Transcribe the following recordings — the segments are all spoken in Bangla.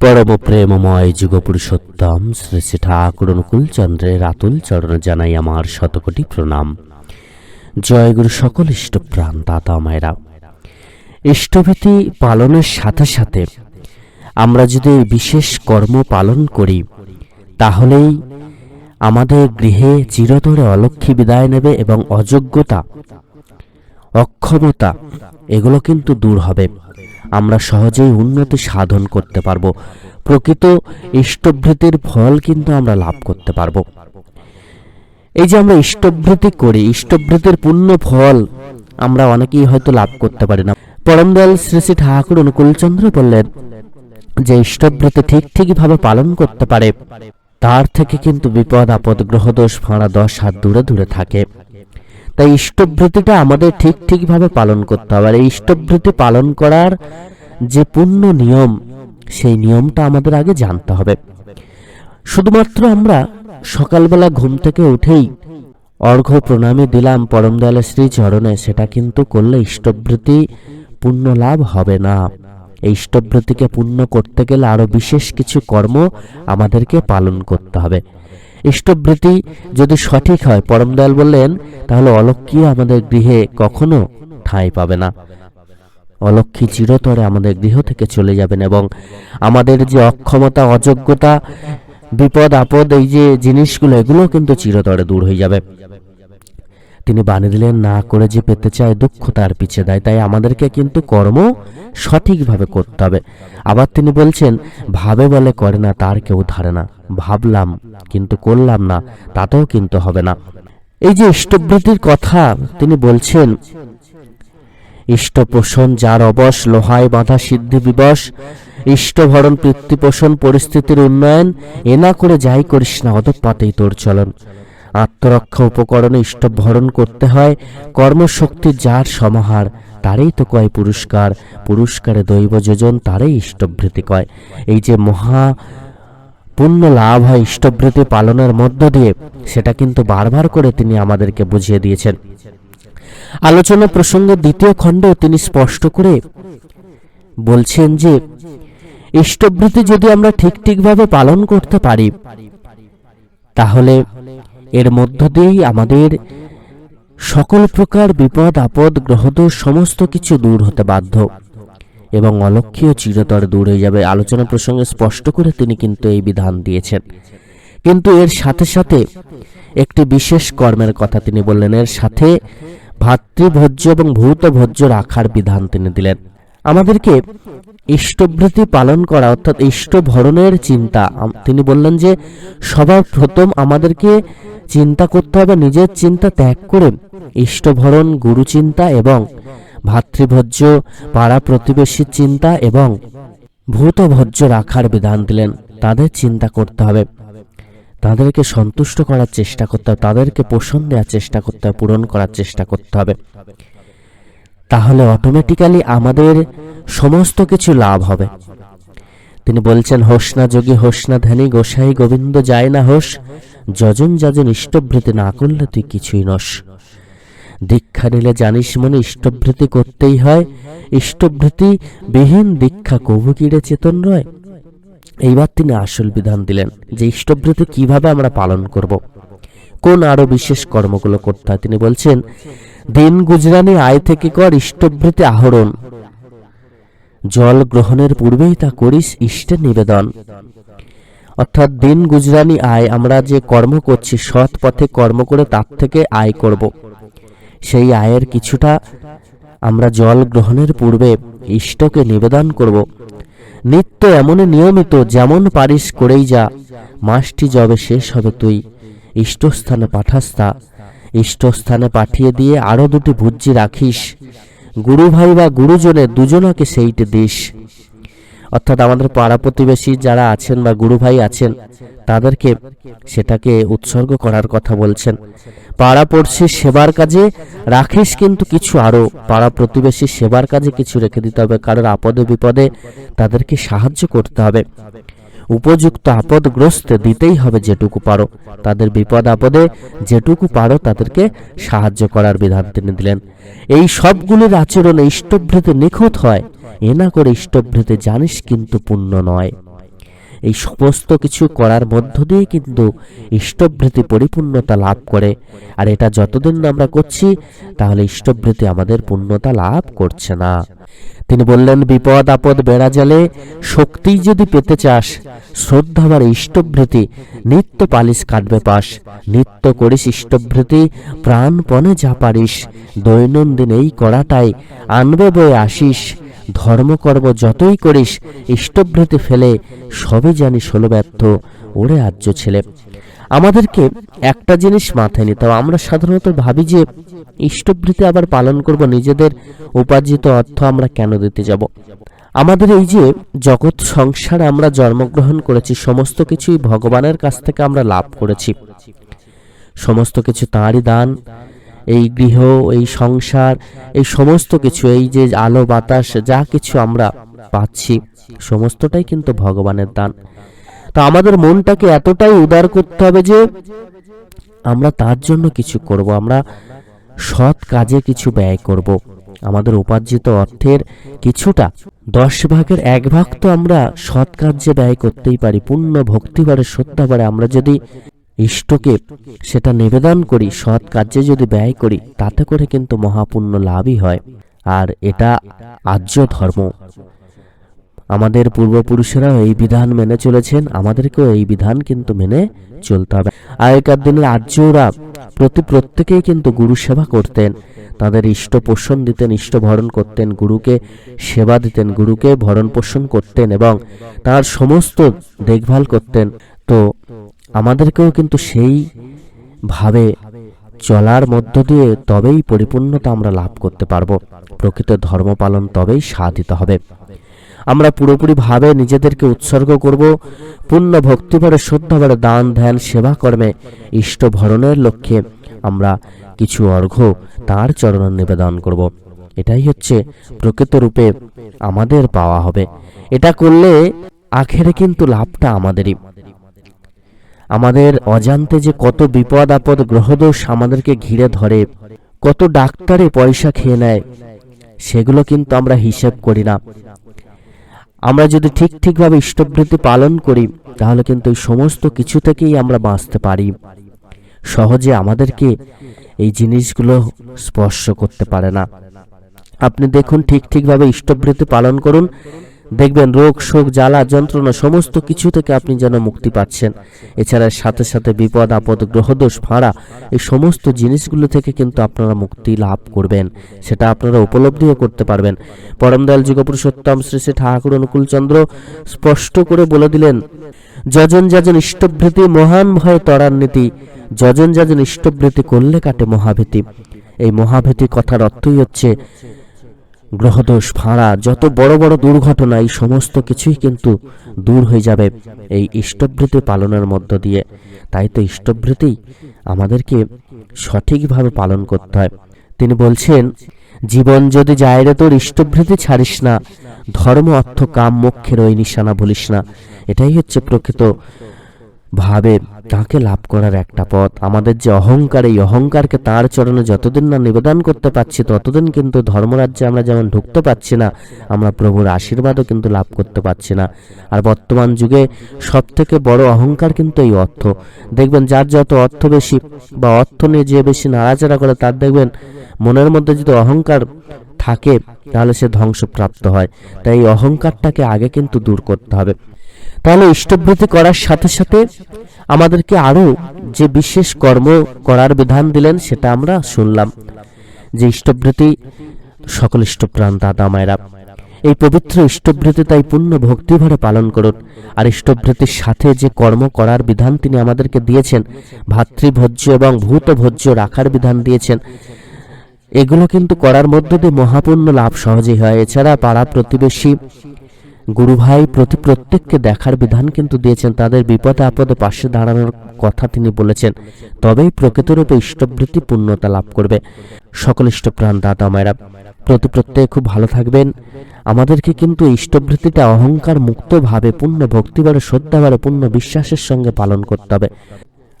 পরম প্রেমময় যুগপুরুষোত্তম শ্রী শ্রী ঠাকুর অনুকূল আতুল চরণ জানাই আমার শতকোটি প্রণাম। জয়গুরু সকল ইষ্টপ্রাণ দাতা মায়েরা। ইষ্টভীতি পালনের সাথে সাথে আমরা যদি বিশেষ কর্ম পালন করি, তাহলেই আমাদের গৃহে চিরতরে অলক্ষী বিদায় নেবে এবং অযোগ্যতা, অক্ষমতা, এগুলো কিন্তু দূর হবে। আমরা সহজেই উন্নতি সাধন করতে পারব। প্রকৃত ইষ্টভৃতির ফল কিন্তু আমরা লাভ করতে পারব। এই যে আমরা ইষ্টভৃতি করি ইষ্টভৃতির পূর্ণ ফল আমরা অনেকেই হয়তো লাভ করতে পারি না। পরমদয়াল শ্রী শ্রী ঠাকুর অনুকূলচন্দ্র বললেন যে ইষ্টভৃতি ঠিক ঠিকভাবে পালন করতে পারে, তার থেকে কিন্তু বিপদ, আপদ, গ্রহদোষ, ফাঁড়া, দশ হাত দূরে দূরে থাকে। তাই ইষ্টভৃতিটা আমাদের ঠিক ঠিকভাবে পালন করতে হবে। আর এই ইষ্টভৃতি পালন করার যে পূর্ণ নিয়ম, সেই নিয়মটা আমাদের আগে জানতে হবে। শুধুমাত্র আমরা সকালবেলা ঘুম থেকে উঠেই অর্ঘ্য প্রণামী দিলাম পরম দয়ালের শ্রী চরণে সেটা কিন্তু করলে ইষ্টভৃতি পুণ্য লাভ হবে না। এই ইষ্টভৃতিকে পূর্ণ করতে গেলে আরও বিশেষ কিছু কর্ম আমাদেরকে পালন করতে হবে। ইষ্টভৃতি যদি সঠিক হয়, পরম দয়াল বললেন, তাহলে অলক্ষী আমাদের গৃহে কখনো ঠাঁই পাবে না। অলক্ষী চিরতরে আমাদের গৃহ থেকে চলে যাবেন এবং আমাদের যে অক্ষমতা, অযোগ্যতা, বিপদ, আপদ, এই যে জিনিসগুলো, এগুলো কিন্তু চিরতরে দূর হয়ে যাবে। তিনি বানিয়ে দিলেন, না করে যে পেতে চায় দুঃখ, তার পিছে দেয়। তাই আমাদেরকে কিন্তু কর্ম সঠিকভাবে করতে হবে। আবার তিনি বলছেন, ভাবে বলে করে না, তার কেউ ধারে না। ভাবলাম, কিন্তু করলাম না, তাতেও কিন্তু হবে না। এই যে ইষ্টবৃত্তির কথা তিনি বলছেন, ইষ্টপোষণ যার অবশ, লোহায় বাঁধা সিদ্ধি বিবশ, ইষ্টভরণ পৃথিপোষণ পরিস্থিতির উন্নয়ন, এ না করে যাই করিস না অদপাতেই তোর চলন। আত্মরক্ষা উপকরণে ইষ্টভরণ করতে হয়, কর্মশক্তি যার সমাহার, তারই তো কয় পুরস্কার, পুরস্কারে দৈব যোজন তারই ইষ্টভৃতি কয়। এই যে মহা পুণ্য লাভ হয় ইষ্টভৃতি পালনের মধ্য দিয়ে, সেটা কিন্তু বারবার করে তিনি আমাদেরকে বুঝিয়ে দিয়েছেন। আলোচনা প্রসঙ্গের দ্বিতীয় খণ্ডে তিনি স্পষ্ট করে বলছেন যে ইষ্টভৃতি যদি আমরা ঠিক ঠিকভাবে পালন করতে পারি, তাহলে এর মধ্য দিয়েই আমাদের সকল প্রকার বিপদ, আপদ, গ্রহদোষ, সমস্ত কিছু দূর হতে বাধ্য। এবং অলক্ষীয় চিরতর দূর হয়ে যাবে আলোচনা প্রসঙ্গে স্পষ্ট করে তিনি কিন্তু এই বিধান দিয়েছেন। কিন্তু এর সাথে সাথে একটি বিশেষ কর্মের কথা তিনি বললেন। এর সাথে ভাতৃভোজ্য এবং ভূতভোজ্য রাখার বিধান তিনি দিলেন। আমাদেরকে ইষ্টভৃতি পালন করা অর্থাৎ ইষ্টভরণের চিন্তা। তিনি বললেন যে, সবার প্রথম আমাদেরকে চিন্তা করতে হবে, নিজের চিন্তা ত্যাগ করে ইষ্টভরণ গুরু চিন্তা এবং ভাতৃভোজ্য পাড়া প্রতিবেশীর চিন্তা এবং ভূতভোজ্য রাখার বিধান দিলেন। তাদের চিন্তা করতে হবে। তাদেরকে সন্তুষ্ট করার চেষ্টা করতে হবে। তাদেরকে পোষণ দেওয়ার চেষ্টা করতে হবে। পূরণ করার চেষ্টা করতে হবে। তাহলে অটোমেটিক্যালি আমাদের সমস্ত কিছু লাভ হবে। তিনি বলছেন, হোসনা যোগী, হোসনা ধ্যানী, গোসাই গোবিন্দ যায় না হোস, যজন যজন ইষ্টভৃতি না করলে তুই কিছুই নস। দীক্ষা নিলে জানিস মনে, ইষ্টভৃতি করতেই হয়। ইষ্টভৃতি বিহীন দীক্ষা কবু কিরে চেতন রয়? এইবার তিনি আসল বিধান দিলেন যে ইষ্টভৃতি কীভাবে আমরা পালন করব। কোন আরও বিশেষ কর্মগুলো করতে হয়? তিনি বলছেন, দিন গুজরানি আয় থেকে কর ইষ্টভৃতি আহরণ। জল গ্রহণের পূর্বেই তা করিস ইষ্টের নিবেদন। অর্থাৎ দিন গুজরানি আয়, আমরা যে কর্ম করছি, সৎ পথে কর্ম করে তার থেকে আয় করব। সেই আয়ের কিছুটা আমরা জল গ্রহণের পূর্বে ইষ্টকে নিবেদন করব। নিত্য এমন নিয়মিত যেমন পারিস করেই যা, মাসটি যবে শেষ হবে তুই। ইষ্টস্থানে পাঠাস্তা। ইষ্টস্থানে পাঠিয়ে দিয়ে আরও দুটি ভুজ্জি রাখিস। গুরু ভাই বা গুরুজনে দুজনকে সেইটে দিস। অর্থাৎ আমাদের পাড়া প্রতিবেশী যারা আছেন বা গুরু ভাই আছেন তাদেরকে সেটাকে উৎসর্গ করার কথা বলছেন। পাড়া পড়শি সেবার কাজে, রাখিস কিন্তু কিছু আরও। পাড়া প্রতিবেশী সেবার কাজে কিছু রেখে দিতে হবে কারোর আপদে বিপদে তাদেরকে সাহায্য করতে হবে। উপযুক্ত আপদগ্রস্তে দিতেই হবে যেটুকু পারো। তাদের বিপদ আপদে যেটুকু পারো তাদেরকে সাহায্য করার বিধান তিনি দিলেন। এই সবগুলির আচরণে ইষ্টভৃতে নিখুঁত হয়। এ না করে ইষ্টভৃতে জানিস কিন্তু পুণ্য নয়। এই সমস্ত কিছু করার মধ্য দিয়ে কিন্তু ইষ্টবৃত্তি পরিপূর্ণতা লাভ করে। আর এটা যতদিন আমরা করছি, তাহলে ইষ্টবৃত্তি আমাদের পূর্ণতা লাভ করছে না। তিনি বললেন, বিপদ, আপদ, বেড়া, জালে শক্তি যদি পেতে চাস, শ্রদ্ধা শ্রদ্ধাবার ইষ্টবৃত্তি নিত্য পালিশ কাটবে পাশ। নিত্য করিস ইষ্টবৃত্তি প্রাণপণে যা পারিস, দৈনন্দিন এই করাটাই আনবে বয়ে আসিস। ধর্মকর্ম যতই করিস ইষ্টবৃত্তি ফেলে সবই জানিস হলো ব্যর্থ, ওরে আর্য ছেলে। আমাদেরকে একটা জিনিস মাথায় নিতে হবে। আমরা সাধারণত ভাবি যে ইষ্টবৃত্তি আবার পালন করব, নিজেদের উপার্জিত অর্থ আমরা কেন দিতে যাব? আমাদের এই যে জগৎ সংসারে আমরা জন্মগ্রহণ করেছি, সমস্ত কিছুই ভগবানের কাছ থেকে আমরা লাভ করেছি। সমস্ত কিছু তাঁরই দান এই গৃহ, এই সংসার, এই সমস্ত কিছু, এই যে আলো, বাতাস, যা কিছু আমরা পাচ্ছি, সমস্তটাই কিন্তু ভগবানের দান। তো আমাদের মনটাকে এতটাই উদার করতে হবে যে আমরা তার জন্য কিছু করব, আমরা সৎ কাজে কিছু ব্যয় করব। আমাদের উপার্জিত অর্থের কিছুটা দশ ভাগের এক ভাগ তো আমরা সৎ কার্যে ব্যয় করতেই পারি, পূর্ণ ভক্তিবারে শ্রদ্ধাবারে আমরা যদি ইষ্টকে সেটা নিবেদন করি, সৎ কার্যে যদি ব্যয় করি, তাতে করে কিন্তু মহাপুণ্য লাভই হয়। আর এটা আর্য ধর্ম। আমাদের পূর্বপুরুষেরাও এই বিধান মেনে চলেছেন, আমাদেরকেও এই বিধান কিন্তু মেনে চলতে হবে। আগেকার দিনের আর্যরা প্রতি প্রত্যেকেই কিন্তু গুরু সেবা করতেন। তাদের ইষ্ট পোষণ দিতেন, ইষ্ট ভরণ করতেন, গুরুকে সেবা দিতেন, গুরুকে ভরণ পোষণ করতেন এবং তার সমস্ত দেখভাল করতেন। তো আমাদেরকেও কিন্তু সেই ভাবে চলার মধ্য দিয়ে তবেই পরিপূর্ণতা আমরা লাভ করতে পারব। প্রকৃত ধর্ম পালন তবেই সাধিত হবে। আমরা পুরোপুরি ভাবে নিজেদেরকে উৎসর্গ করব, পূর্ণ ভক্তিভরে, শ্রদ্ধাভরে দান, ধ্যান, সেবা কর্মে ইষ্ট ভরণের লক্ষ্যে আমরা কিছু অর্ঘ্য তার চরণ নিবেদন করব। এটাই হচ্ছে প্রকৃত রূপে আমাদের পাওয়া হবে। এটা করলে আখেরে কিন্তু লাভটা আমাদেরই। আমাদের অজান্তে যে কত বিপদ আপদ গ্রহদোষ আমাদেরকে ঘিরে ধরে, কত ডাক্তারে পয়সা খেয়ে নেয়, সেগুলো কিন্তু আমরা হিসেব করি না। আমরা যদি ঠিক ঠিকভাবে ইষ্টবৃত্তি পালন করি, তাহলে কিন্তু এই সমস্ত কিছু থেকেই আমরা বাঁচতে পারি। সহজে আমাদেরকে এই জিনিসগুলো স্পর্শ করতে পারে না। আপনি দেখুন, ঠিক ঠিকভাবে ইষ্টবৃত্তি পালন করুন দেখবেন রোগ, শোক, জ্বালা, যন্ত্রণা, সমস্ত কিছু থেকে আপনি যেন মুক্তি পাচ্ছেন। এছাড়া সাথে সাথে বিপদ, আপদ, গ্রহদোষ, ফাঁড়া, এই সমস্ত জিনিসগুলো থেকে কিন্তু আপনারা মুক্তি লাভ করবেন। সেটা আপনারা উপলব্ধিও করতে পারবেন। পরমদয়াল যুগপুরুষোত্তম শ্রী শ্রী ঠাকুর অনুকূলচন্দ্র স্পষ্ট করে বলে দিলেন, যজন যাজন ইষ্টবৃত্তি মহান ভয়ে ত্বরান্বিতি। যজন যাজন ইষ্টবৃত্তি করলে কাটে মহাভীতি। এই মহাভীতি কথার অর্থই হচ্ছে গ্রহদোষ, ফাঁড়া, যত বড় বড় দুর্ঘটনা, এই সমস্ত কিছুই কিন্তু দূর হয়ে যাবে এই ইষ্টবৃত্তি পালনের মধ্য দিয়ে। তাই তো ইষ্টবৃত্তি আমাদেরকে সঠিকভাবে পালন করতে হয়। তিনি বলছেন, জীবন যদি যায় রে তোর, ইষ্টবৃত্তি ছাড়িস না। ধর্ম, অর্থ, কাম, মোক্ষের ওই নিশানা ভুলিস না। এটাই হচ্ছে প্রকৃত ভাবে তাকে লাভ করার একটা পথ? আমাদের যে অহংকার, এই অহংকারকে তার চরণে যতদিন না নিবেদন করতে পারছি, ততদিন কিন্তু ধর্মরাজ্যে আমরা যেমন ঢুকতে পারছি না, আমরা প্রভুর আশীর্বাদও কিন্তু লাভ করতে পারছি না। আর বর্তমান যুগে সব থেকে বড় অহংকার কিন্তু এই অর্থ। দেখবেন যার যত অর্থ বেশি বা অর্থ নিয়ে যে বেশি নাড়াচাড়া করে, তার দেখবেন মনের মধ্যে যদি অহংকার থাকে, তাহলে সে ধ্বংসপ্রাপ্ত হয়। তাই এই অহংকারটাকে আগে কিন্তু দূর করতে হবে। তাহলে ইষ্টবৃত্তি করার সাথে সাথে আমাদেরকে আরও যে বিশেষ কর্ম করার বিধান দিলেন সেটা আমরা শুনলাম। যে ইষ্টবৃত্তি সকল ইষ্টপ্রাণ দাদা মায়েরা, এই পবিত্র ইষ্টবৃত্তি তাই পূর্ণ ভক্তিভরে পালন করুন। আর ইষ্টবৃত্তির সাথে যে কর্ম করার বিধান তিনি আমাদেরকে দিয়েছেন, ভাতৃভোজ্য এবং ভূতভোজ্য রাখার বিধান দিয়েছেন, এগুলো কিন্তু করার মধ্য দিয়ে মহাপুণ্য লাভ সহজেই হয়। এছাড়া পাড়া প্রতিবেশী গুরু ভাই প্রতি প্রত্যেককে দেখার বিধান কিন্তু দিয়েছেন, তাদের বিপদে আপদে পাশে দাঁড়ানোর কথা তিনি বলেছেন। তবেই প্রকৃতরূপে ইষ্টবৃত্তি পূর্ণতা লাভ করবে। সকল ইষ্টপ্রাণ দাদা মায়েরা, প্রতি প্রত্যেকে খুব ভালো থাকবেন। আমাদেরকে কিন্তু ইষ্টবৃত্তিটা অহংকার মুক্তভাবে পূর্ণ ভক্তিবারে শ্রদ্ধাবারে পূর্ণ বিশ্বাসের সঙ্গে পালন করতে হবে।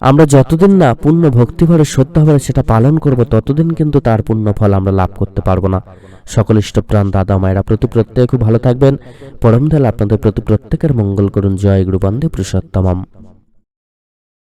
আমরা যতদিন না পূর্ণ ভক্তিভরে শ্রদ্ধাভরে সেটা পালন করব, ততদিন কিন্তু তার পূর্ণ ফল আমরা লাভ করতে পারব না। সকল ইষ্টপ্রাণ দাদা মায়েরা প্রতি প্রত্যেকে খুব ভালো থাকবেন। পরম পরমদাল আপনাদের প্রতি প্রত্যেকের মঙ্গল করুন। জয় গুরুবন্ধে পুরুষোত্তমম।